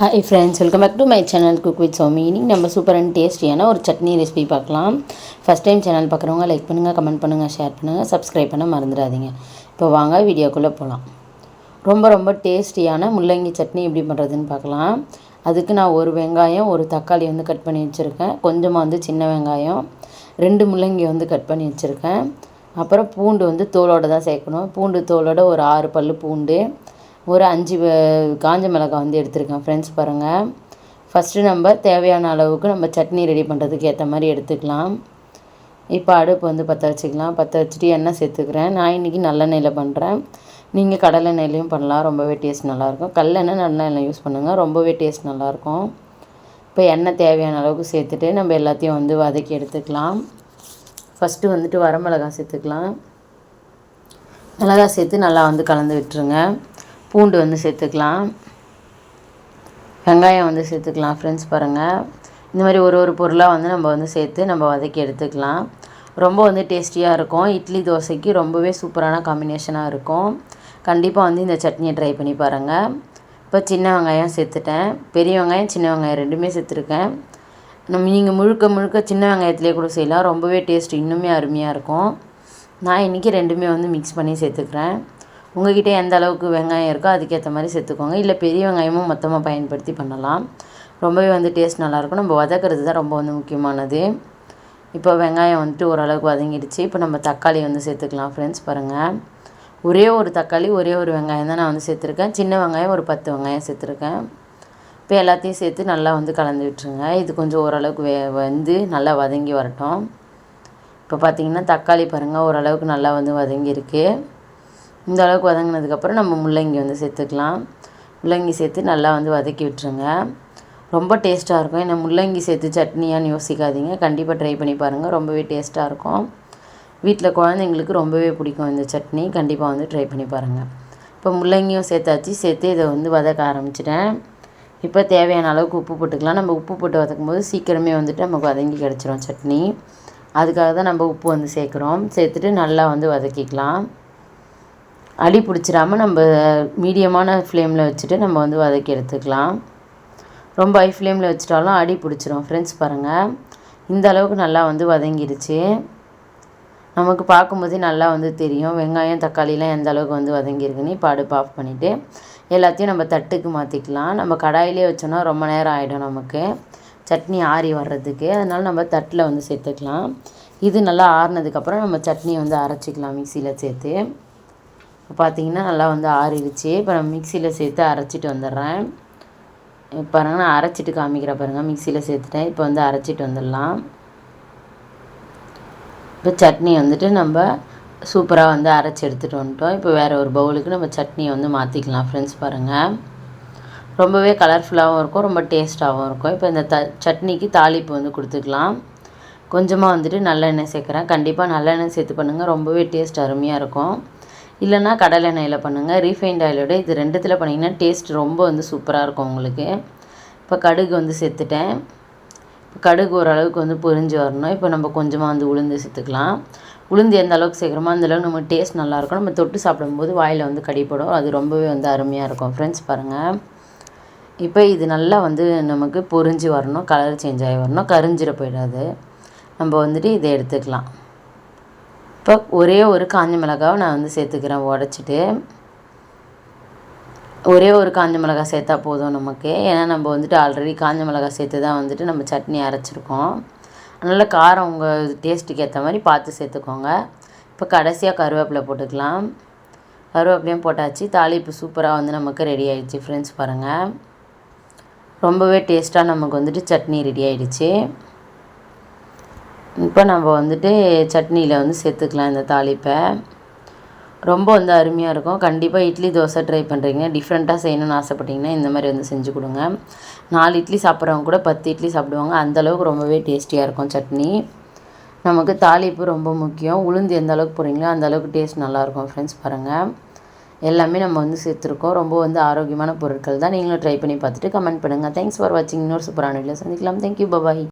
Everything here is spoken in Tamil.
Hi friends welcome back to my channel cook with Somi இன்னைக்கு நம்ம சூப்பர் அண்ட் டேஸ்டியான ஒரு சட்னி ரெசிபி பார்க்கலாம். ஃபஸ்ட் டைம் சேனல் பார்க்குறவங்க லைக் பண்ணுங்கள் கமெண்ட் பண்ணுங்கள் ஷேர் பண்ணுங்கள் சப்ஸ்கிரைப் பண்ண மறந்துடாதீங்க. இப்போ வாங்க வீடியோக்குள்ளே போகலாம் ரொம்ப ரொம்ப டேஸ்டியான முள்ளங்கி சட்னி எப்படி பண்ணுறதுன்னு பார்க்கலாம். அதுக்கு நான் ஒரு வெங்காயம் ஒரு தக்காளி வந்து கட் பண்ணி வச்சுருக்கேன். கொஞ்சமாக வந்து சின்ன வெங்காயம் ரெண்டு முள்ளங்கி வந்து கட் பண்ணி வச்சுருக்கேன். அப்புறம் பூண்டு வந்து தோலோடு தான் சேர்க்கணும். பூண்டு தோலோட ஒரு ஆறு பல் பூண்டு ஒரு அஞ்சு காஞ்ச மிளகாய் வந்து எடுத்துருக்கேன். ஃப்ரெண்ட்ஸ் பாருங்கள் ஃபஸ்ட்டு நம்ம தேவையான அளவுக்கு நம்ம சட்னி ரெடி பண்ணுறதுக்கு ஏற்ற மாதிரி எடுத்துக்கலாம். இப்போ அடுப்பு வந்து பற்ற வச்சுக்கலாம். பற்ற வச்சுட்டு எண்ணெய் சேர்த்துக்கிறேன். நான் இன்றைக்கி நல்லெண்ணெயில் பண்ணுறேன் நீங்கள் கடலெண்ணெயிலையும் பண்ணலாம். ரொம்பவே டேஸ்ட் நல்லாயிருக்கும். கல்லெண்ணெய் நல்லெண்ணெய் யூஸ் பண்ணுங்கள் ரொம்பவே டேஸ்ட் நல்லாயிருக்கும். இப்போ எண்ணெய் தேவையான அளவுக்கு சேர்த்துட்டு நம்ம எல்லாத்தையும் வந்து வதக்கி எடுத்துக்கலாம். ஃபஸ்ட்டு வந்துட்டு வரமிளகாய் சேர்த்துக்கலாம். மிளகாய் சேர்த்து நல்லா வந்து கலந்து விட்டுருங்க. பூண்டு வந்து சேர்த்துக்கலாம். வெங்காயம் வந்து சேர்த்துக்கலாம் ஃப்ரெண்ட்ஸ் பாருங்கள் இந்த மாதிரி ஒரு ஒரு பொருளாக வந்து நம்ம வந்து சேர்த்து நம்ம வதக்கி எடுத்துக்கலாம். ரொம்ப வந்து டேஸ்டியாக இருக்கும். இட்லி தோசைக்கு ரொம்பவே சூப்பரான காம்பினேஷனாக இருக்கும். கண்டிப்பாக வந்து இந்த சட்னியை ட்ரை பண்ணி பாருங்கள் இப்போ சின்ன வெங்காயம் சேர்த்துட்டேன். பெரிய வெங்காயம் சின்ன வெங்காயம் ரெண்டுமே சேர்த்துருக்கேன். நம்ம நீங்கள் முழுக்க முழுக்க சின்ன வெங்காயத்துலேயே கூட செய்யலாம். ரொம்பவே டேஸ்ட் இன்னுமே அருமையாக இருக்கும். நான் இன்றைக்கி ரெண்டுமே வந்து மிக்ஸ் பண்ணி சேர்த்துக்கிறேன். உங்கள்கிட்ட எந்த அளவுக்கு வெங்காயம் இருக்கோ அதுக்கேற்ற மாதிரி சேர்த்துக்கோங்க. இல்லை பெரிய வெங்காயமும் மொத்தமாக பயன்படுத்தி பண்ணலாம். ரொம்பவே வந்து டேஸ்ட் நல்லாயிருக்கும் நம்ம வதக்கிறது தான் ரொம்ப வந்து முக்கியமானது. இப்போ வெங்காயம் வந்துட்டு ஓரளவுக்கு வதங்கிடுச்சு. இப்போ நம்ம தக்காளி வந்து சேர்த்துக்கலாம் ஃப்ரெண்ட்ஸ் பாருங்கள் ஒரே ஒரு தக்காளி ஒரே ஒரு வெங்காயம் தான் நான் வந்து சேர்த்துருக்கேன். சின்ன வெங்காயம் ஒரு பத்து வெங்காயம் சேர்த்துருக்கேன். இப்போ எல்லாத்தையும் சேர்த்து நல்லா வந்து கலந்து விட்டுருங்க. இது கொஞ்சம் ஓரளவுக்கு வே வந்து நல்லா வதங்கி வரட்டும். இப்போ பார்த்திங்கன்னா தக்காளி பாருங்கள் ஓரளவுக்கு நல்லா வந்து வதங்கியிருக்கு. இந்த அளவுக்கு வதங்கினதுக்கப்புறம் நம்ம முள்ளங்கி வந்து சேர்த்துக்கலாம். முள்ளங்கி சேர்த்து நல்லா வந்து வதக்கி விட்டுருங்க. ரொம்ப டேஸ்ட்டாக இருக்கும். ஏன்னா முள்ளங்கி சேர்த்து சட்னியான்னு யோசிக்காதீங்க. கண்டிப்பாக ட்ரை பண்ணி பாருங்கள் ரொம்பவே டேஸ்ட்டாக இருக்கும். வீட்டில் குழந்தைங்களுக்கு ரொம்பவே பிடிக்கும் இந்த சட்னி. கண்டிப்பாக வந்து ட்ரை பண்ணி பாருங்கள் இப்போ முள்ளங்கியும் சேர்த்தாச்சு. சேர்த்து இதை வந்து வதக்க ஆரம்பிச்சிட்டேன். இப்போ தேவையான அளவுக்கு உப்பு போட்டுக்கலாம். நம்ம உப்பு போட்டு வதக்கும் போது சீக்கிரமே வந்துட்டு நமக்கு வதங்கி கிடச்சிரும் சட்னி. அதுக்காக தான் நம்ம உப்பு வந்து சேர்க்குறோம். சேர்த்துட்டு நல்லா வந்து வதக்கிக்கலாம். அடி பிடிச்சிடாமல் நம்ம மீடியமான ஃப்ளேமில் வச்சுட்டு நம்ம வந்து வதக்கி எடுத்துக்கலாம். ரொம்ப ஹை ஃப்ளேமில் வச்சுட்டாலும் அடி பிடிச்சிரும். ஃப்ரெண்ட்ஸ் பாருங்கள் இந்த அளவுக்கு நல்லா வந்து வதங்கிடுச்சு நமக்கு பார்க்கும்போதே நல்லா வந்து தெரியும். வெங்காயம் தக்காளிலாம் எந்த அளவுக்கு வந்து வதங்கியிருக்குன்னு இப்போ அடுப்பு ஆஃப் பண்ணிவிட்டு எல்லாத்தையும் நம்ம தட்டுக்கு மாற்றிக்கலாம் நம்ம கடாயிலே வச்சோன்னா ரொம்ப நேரம் ஆகிடும் நமக்கு. சட்னி ஆறி வர்றதுக்கு. அதனால் நம்ம தட்டில் வந்து சேர்த்துக்கலாம். இது நல்லா ஆறுனதுக்கப்புறம் நம்ம சட்னியை வந்து அரைச்சிக்கலாம் மிக்சியில் சேர்த்து. இப்போ பார்த்திங்கன்னா நல்லா வந்து ஆறிடுச்சு. இப்போ நான் மிக்சியில் சேர்த்து அரைச்சிட்டு வந்துடுறேன். பாருங்கள் நான் அரைச்சிட்டு காமிக்கிற பாருங்கள் மிக்சியில் சேர்த்துட்டேன். இப்போ வந்து அரைச்சிட்டு வந்துடலாம். இப்போ சட்னி வந்துட்டு நம்ம சூப்பராக வந்து அரைச்சி எடுத்துகிட்டு வந்துட்டோம். இப்போ வேறு ஒரு பவுலுக்கு நம்ம சட்னியை வந்து மாற்றிக்கலாம் ஃப்ரெண்ட்ஸ் பாருங்கள் ரொம்பவே கலர்ஃபுல்லாகவும் இருக்கும் ரொம்ப டேஸ்ட்டாகவும் இருக்கும். இப்போ இந்த த சட்னிக்கு தாளிப்பு வந்து கொடுத்துக்கலாம். கொஞ்சமாக வந்துட்டு நல்லெண்ணெய் சேர்க்குறேன். கண்டிப்பாக நல்லெண்ணெய் சேர்த்து பண்ணுங்கள் ரொம்பவே டேஸ்ட் அருமையாக இருக்கும். இல்லைன்னா கடலெண்ணெயில் பண்ணுங்கள் ரீஃபைண்ட் ஆயிலோட இது ரெண்டுத்தில் பண்ணிங்கன்னா டேஸ்ட் ரொம்ப வந்து சூப்பராக இருக்கும் உங்களுக்கு. இப்போ கடுகு வந்து சேர்த்துட்டேன். இப்போ கடுகு ஓரளவுக்கு வந்து பொரிஞ்சு வரணும். இப்போ நம்ம கொஞ்சமாக வந்து உளுந்து சேர்த்துக்கலாம். உளுந்து எந்த அளவுக்கு சேர்க்குறோமோ அந்தளவுக்கு நம்ம டேஸ்ட் நல்லாயிருக்கும் நம்ம தொட்டு சாப்பிடும்போது வாயில் வந்து கடிப்படும் அது ரொம்பவே வந்து அருமையாக இருக்கும். ஃப்ரெண்ட்ஸ் பாருங்கள் இப்போ இது நல்லா வந்து நமக்கு பொரிஞ்சு வரணும். கலர் சேஞ்ச் ஆகி வரணும். கரிஞ்சிட போயிடாது. நம்ம வந்துட்டு இதை எடுத்துக்கலாம். இப்போ ஒரே ஒரு காஞ்ச மிளகாவை நான் வந்து சேர்த்துக்கிறேன் உடச்சிட்டு. ஒரே ஒரு காஞ்ச மிளகாய் சேர்த்தா போதும் நமக்கு. ஏன்னா நம்ம வந்துட்டு ஆல்ரெடி காஞ்ச மிளகாய் சேர்த்து தான் வந்துட்டு நம்ம சட்னி அரைச்சிருக்கோம். அதனால் காரம் உங்கள் டேஸ்ட்டுக்கு ஏற்ற மாதிரி பார்த்து சேர்த்துக்கோங்க. இப்போ கடைசியாக கருவேப்பிலை போட்டுக்கலாம். கருவேப்பிலையும் போட்டாச்சு. தாளிப்பு சூப்பராக வந்து நமக்கு ரெடி ஆகிடுச்சு ஃப்ரெண்ட்ஸ் பாருங்கள் ரொம்பவே டேஸ்ட்டாக நமக்கு வந்துட்டு சட்னி ரெடி ஆகிடுச்சு இப்போ நம்ம வந்துட்டு சட்னியில் வந்து சேர்த்துக்கலாம் இந்த தாளிப்பை. ரொம்ப வந்து அருமையாக இருக்கும். கண்டிப்பாக இட்லி தோசை ட்ரை பண்ணுறீங்க டிஃப்ரெண்ட்டாக செய்யணும்னு ஆசைப்பட்டீங்கன்னா இந்த மாதிரி வந்து செஞ்சு கொடுங்க. நாலு இட்லி சாப்பிட்றவங்க கூட பத்து இட்லி சாப்பிடுவாங்க. அந்தளவுக்கு ரொம்பவே டேஸ்டியாக இருக்கும் சட்னி. நமக்கு தாளிப்பு ரொம்ப முக்கியம். உளுந்து எந்த அளவுக்கு போகிறீங்களோ அந்த அளவுக்கு டேஸ்ட் நல்லாயிருக்கும் ஃப்ரெண்ட்ஸ் பாருங்கள் எல்லாமே நம்ம வந்து சேர்த்துருக்கோம். ரொம்ப வந்து ஆரோக்கியமான பொருட்கள் தான். நீங்களும் ட்ரை பண்ணி பார்த்துட்டு கமெண்ட் பண்ணுங்கள் தேங்க்ஸ் ஃபார் வாட்சிங் இன்னொரு சூப்பரான வீடியோ சந்திக்கலாம். Thank you bye bye